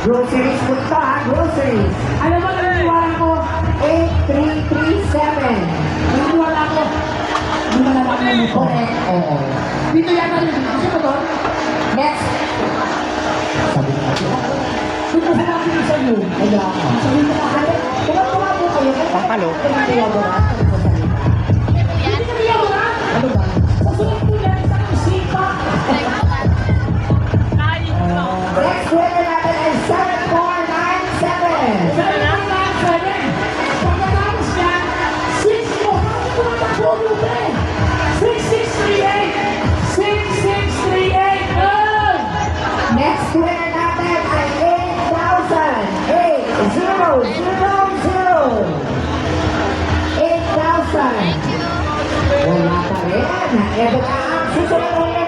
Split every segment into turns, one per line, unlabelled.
Groceries punta ha, groceries. Ano ba naniniwala ko? 8337. Naniniwala ko. Hindi mo na lang mo po. Oo. Dito yata yung dito ba doon? Next. Sabi ko natin. Dito sa natin sa iyo. Kaya. Sabi ko natin. Tuwa-tuwa po kayo.
Papalo.
Tinitiyagoran. Tinitiyagoran? Natin ay 7497. 7497. Pagkatapos yan, 6 mo. Bakit ko mo, pre? 6638. 6638. Oh! Next winner natin ay 8,000. 8,000. Wala pa rin. Ito na ang susunod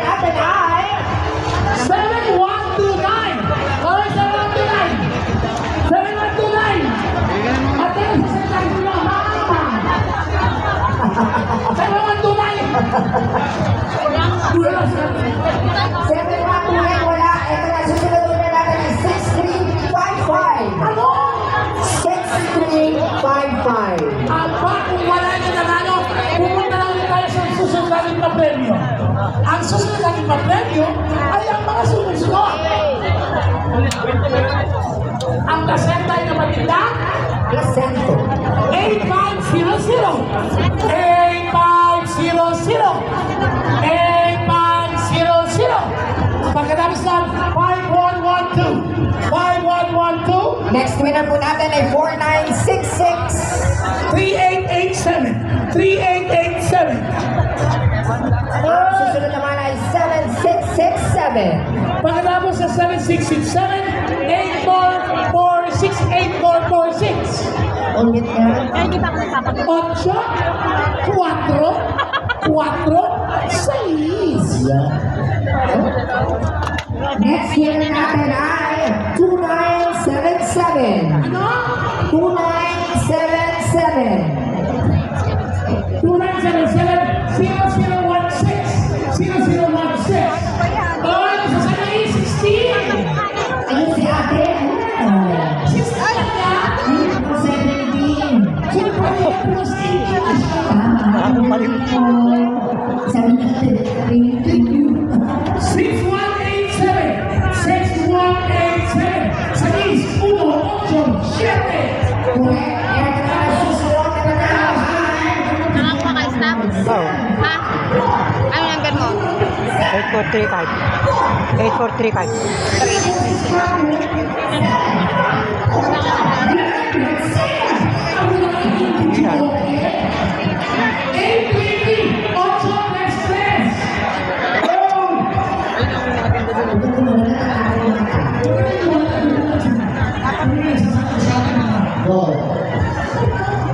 Ang susunod na premyo ay ang mga sumusunod. Ang kasenta ay na matinda,
Placento.
8500. 8500. 8500. Pagkatapos ng 5112. 5112.
Next winner po natin ay 4966.
3887. 3887. Pagkatapos sa 7667-8446-8446.
Ulit nga.
Ay, hindi pa ako nagpapagawa.
8, 4, 4, 6.
Next winner natin ay 2977.
Ano?
2977.
Snap?
Oo.
Ha? Ano number mo?
8435. 8435.